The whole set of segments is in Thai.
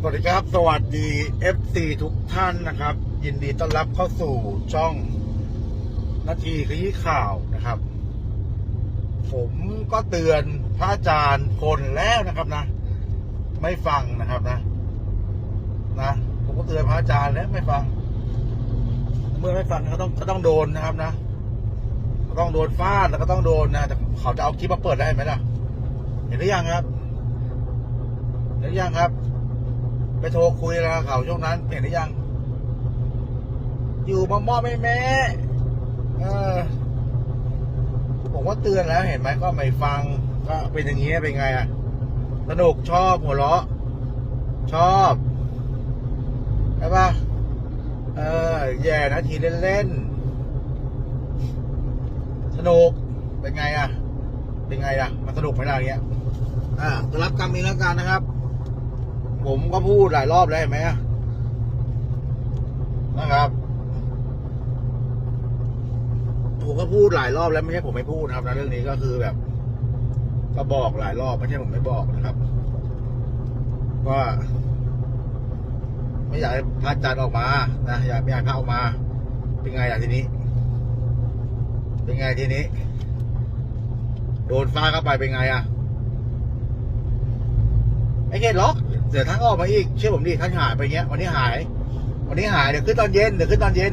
สวัสดีครับ สวัสดี FC ทุกท่านนะครับ ยินดีต้อนรับเข้าสู่ช่องนาทีขยี้ข่าวนะครับ ผมก็เตือนพระอาจารย์คนแล้วนะครับนะ ไม่ฟังนะครับนะ นะผมก็เตือนพระอาจารย์แล้วไม่ฟัง เมื่อไม่ฟังก็ต้องก็ต้องโดนนะครับนะก็ต้องโดนฟาดแล้วก็ต้องโดนนะแต่เขาจะเอาคลิปมาเปิดได้ไหมล่ะ เห็นหรือยังครับ เห็นหรือยังครับ โทรคุยอะไรกับเขาช่วงนั้นเห็นหรือยัง อยู่มามอบให้แม่เออผมว่าเตือนแล้วเห็นไหมก็ไม่ฟัง ก็เป็นอย่างนี้เป็นไงอะสนุกชอบหัวเราะ ชอบใช่ปะเออ แย่นะทีเล่นๆสนุกเป็นไงอะเป็นไงอะมันสนุกไหมล่ะเงี้ยอ่าก็รับกรรมนี้แล้วกันนะครับ ผมก็พูดหลายรอบแล้วเห็นไหมนะครับผมก็พูดหลายรอบแล้วไม่ใช่ผมไม่พูดนะครับนะเรื่องนี้ก็คือแบบ ก็บอกหลายรอบไม่ใช่ผมไม่บอกนะครับว่าไม่อยากให้พระอาจารย์ออกมานะอยากไม่อยากให้พระออกมา เป็นไงอะทีนี้ เป็นไงทีนี้ โดนฟ้าเข้าไปเป็นไงอะไม่เข็ดหรอก เดี๋ยวท่านก็ออกมาอีกเชื่อผมดิท่านหายไปเงี้ย วันนี้หาย วันนี้หายเดี๋ยวขึ้นตอนเย็นเดี๋ยวขึ้นตอนเย็น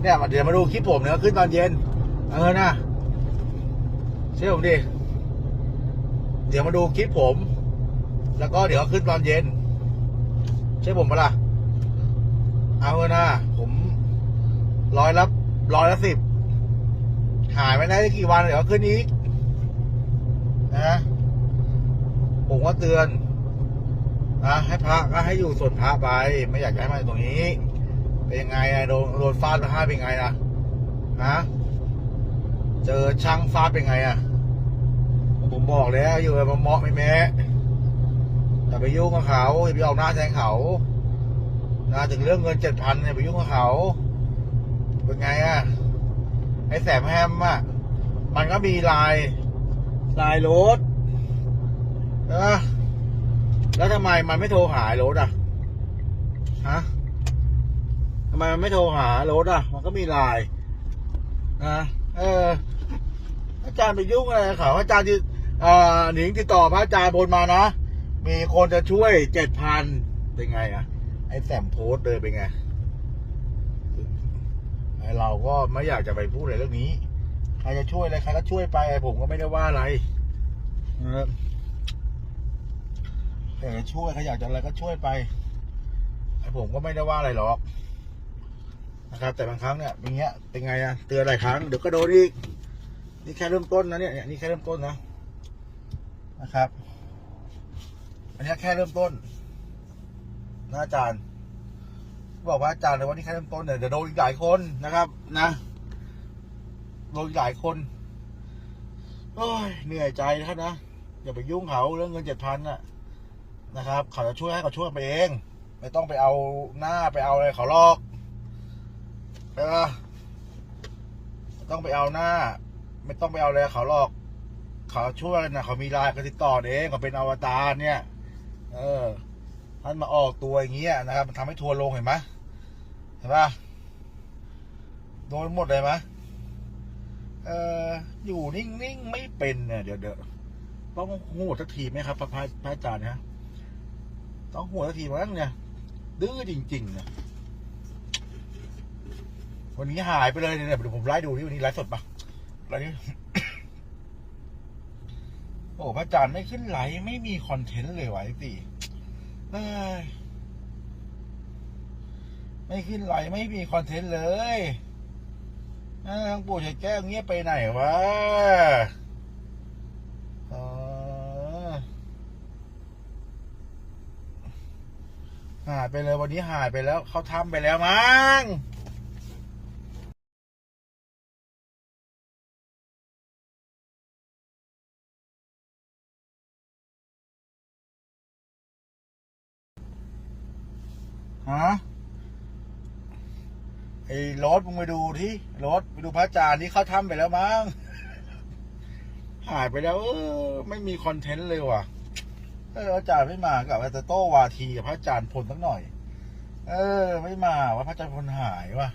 เนี่ยเดี๋ยวมาดูคลิปผมเนี่ยขึ้นตอนเย็น เออนะเชื่อผมดิเดี๋ยวมาดูคลิปผม แล้วก็เดี๋ยวขึ้นตอนเย็นเชื่อผมปะล่ะเอาเถอนะผมร้อยละร้อยละสิบหายไปได้กี่วันเดี๋ยวขึ้นอีกนะผมว่าเตือน นะให้พระก็ให้อยู่ส่วนพระไป ไม่อยากให้มาตรงนี้ เป็นยังไงอะโดนโดนฟาดไปห้าเป็นไงล่ะฮะเจอช่างฟาดเป็นไงอะผมบอกแล้วอยู่กับมาเมาะไม่แม้อย่าไปยุ่งกับเขาอย่าไปออกหน้าแทนเขานะถึงเรื่องเงินเจ็ดพันอย่าไปยุ่งกับเขา เป็นไงอะไอ้แสบแฮมอะ มันก็มีลายลายรถเออ แล้วทำไมมันไม่โทรหารถอะ ฮะทำไมมันไม่โทรหารถอะ มันก็มีไลน์นะเออ อาจารย์ไปยุ่งอะไรเขาอาจารย์ที่อ่หนิงติดต่อพระอาจารย์บนมานะ มีคนจะช่วยเจ็ดพันเป็นไงอะ ไอ้แซมโพสเลยเป็นไงไอ้เราก็ไม่อยากจะไปพูดอะไรเรื่องนี้ ใครจะช่วยอะไรใครก็ช่วยไปผมก็ไม่ได้ว่าอะไรนะครับ แต่ช่วยใครอยากจะอะไรก็ช่วยไปไอ้ผมก็ไม่ได้ว่าอะไรหรอกนะครับ แต่บางครั้งเนี่ยอย่างเงี้ยเป็นไงอะเตือนหลายครั้งเดี๋ยวก็โดนอีกนี่แค่เริ่มต้นนะเนี่ยนี่แค่เริ่มต้นนะนะครับ อันนี้แค่เริ่มต้นนะอาจารย์ บอกว่าอาจารย์เลยว่านี่แค่เริ่มต้นเนี่ยเดี๋ยวโดนอีกหลายคนนะครับ นะโดนอีกหลายคนโอ้ยเหนื่อยใจนะครับนะอย่าไปยุ่งเขาเรื่องเงินเจ็ดพันน่ะ นะครับ เขาจะช่วยให้เขาช่วยไปเอง ไม่ต้องไปเอาหน้าไปเอาอะไรเขาลอกใช่ปะไม่ต้องไปเอาหน้า ไม่ต้องไปเอาอะไรเขาลอก เขาช่วยนะเขามีไลน์เขาติดต่อเองเขาเป็นอวตารเนี่ย เออท่านมาออกตัวอย่างเงี้ยนะครับ มันทำให้ทัวร์ลงเห็นไหมเห็นปะโดนหมดเลยไหมเอออยู่นิ่งๆ ไม่เป็นเนี่ยเดี๋ยวเดี๋ยวต้องหูสักทีไหมครับพระพระพระอาจารย์นะ ต้องหัวสักทีมั้งเนี่ย ดื้อจริงๆเนี่ยวันนี้หายไปเลยเนี่ยเดี๋ยวผมไล่ดูที่วันนี้ไลฟ์สดปะไลฟ์นี้โอ้พระอาจารย์ไม่ขึ้นไลฟ์ไม่มีคอนเทนต์เลยวะไอ้ตีเอ้ยไม่ขึ้นไลฟ์ไม่มีคอนเทนต์เลยเอ้งปู่ชัยแก้วเงี้ยไปไหนวะอ๋อ หายไปเลยวันนี้หายไปแล้วเขาทำไปแล้วมั้งฮะไอ้รถมึงไปดูที่รถไปดูพระอาจารย์นี่เขาทำไปแล้วมั้งหายไปแล้ว เออ ไม่มีคอนเทนต์เลยว่ะ เอออาจารย์ไม่มากับว่าจะโต้วาทีกับพระอาจารย์พลสักหน่อย เออ ไม่มาว่าพระอาจารย์พลหายว่ะ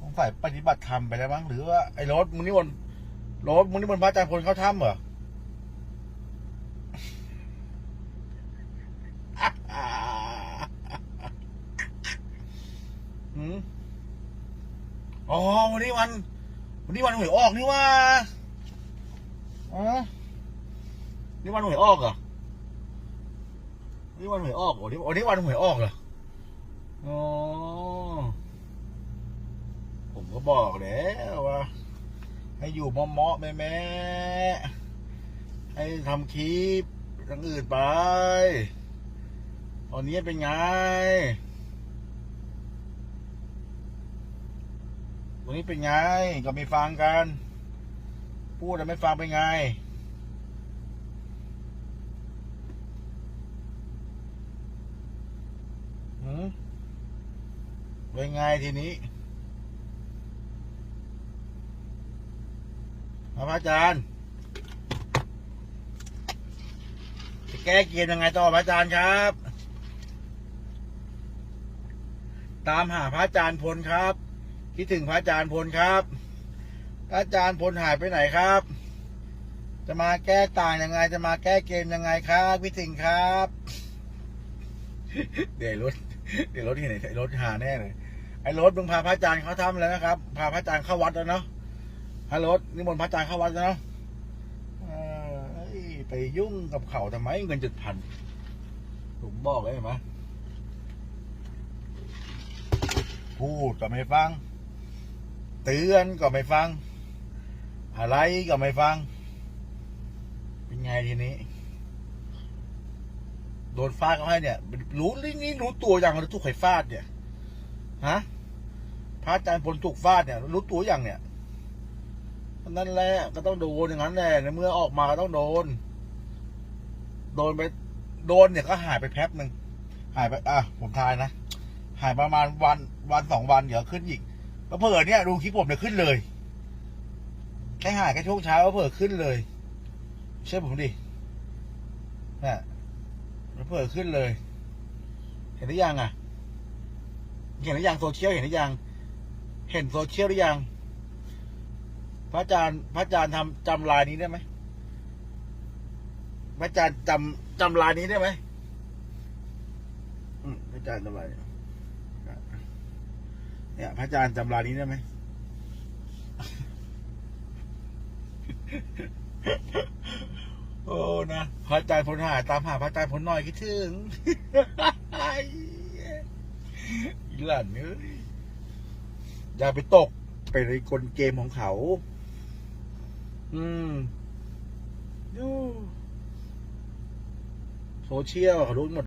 สงสัยปฏิบัติธรรมไปแล้วมั้งหรือว่าไอ้รถมึงนี่มนรถมึงนี่มนพระอาจารย์พลเข้าถ้ำเหรอหืมอ๋อวันนี้วัน วันนี้วันหวยออกนี่ว่าอ๋อนี่วันหวยออกเหรอ นี่วันหวยออกเหรอนี่วันนี้วันหวยออกเหรออ๋อผมก็บอกแล้วว่า ให้อยู่เมาะแม่แม่ให้ทำคลิปอย่างอื่นไป ตอนนี้เป็นไงตรงนี้เป็นไง ก็ไม่ฟังกัน พูดแต่ไม่ฟังเป็นไง หืม เป็นไงทีนี้พระอาจารย์ จะแก้เกมยังไงต่อพระอาจารย์ครับ ตามหาพระอาจารย์พลครับ คิดถึงพระอาจารย์พลครับพระอาจารย์พลหายไปไหนครับ จะมาแก้ต่างยังไง จะมาแก้เกมยังไงครับพี่ถึงครับ เดี๋ยวรถ เดี๋ยวรถที่ไหนรถหาแน่เลยไอ้รถมึงพาพระอาจารย์เขาทำแล้วนะครับ พาพระอาจารย์เข้าวัดแล้วเนาะฮัลโหลนิมนต์พระอาจารย์เข้าวัดแล้วเนาะไปยุ่งกับเขาทำไมเงินจุดพันผมบอกเลยเห็นไหมพูดก็ไม่ฟัง เตือนก็ไม่ฟัง อะไรก็ไม่ฟัง เป็นไงทีนี้ โดนฟาดเขาให้เนี่ย รู้นี่นี่รู้ตัวอย่างหรือถูกใครฟาดเนี่ยฮะพระอาจารย์พลถูกฟาดเนี่ย รู้ตัวอย่างเนี่ยนั่นแหละก็ต้องโดนอย่างนั้นแหละในเมื่อออกมาก็ต้องโดน โดนไปโดนเนี่ยก็หายไปแป๊บหนึ่งหายไปอะผมทายนะหายประมาณวันวันสองวันเดี๋ยวขึ้นอีกแล้วเผลอเนี่ยดูคลิปผมเนี่ยขึ้นเลยแค่หายแค่ช่วงเช้าก็เผลอขึ้นเลยเชื่อผมดิน่ะ เผลอขึ้นเลย เห็นหรือยังอะ เห็นหรือยังโซเชียลเห็นหรือยัง เห็นโซเชียลหรือยัง พระอาจารย์ พระอาจารย์ทำจำลายนี้ได้ไหมพระอาจารย์จำจำลายนี้ได้ไหมอืมพระอาจารย์จำลายเนี่ยพระอาจารย์จำลายนี้ได้ไหม โอ้นะพระอาจารย์พลหายตามหาพระอาจารย์พลหน่อยคิดถึงอีหลันเอ้ยอย่าไปตกไปในกลเกมของเขา อืมยูโซเชียลเขารู้หมด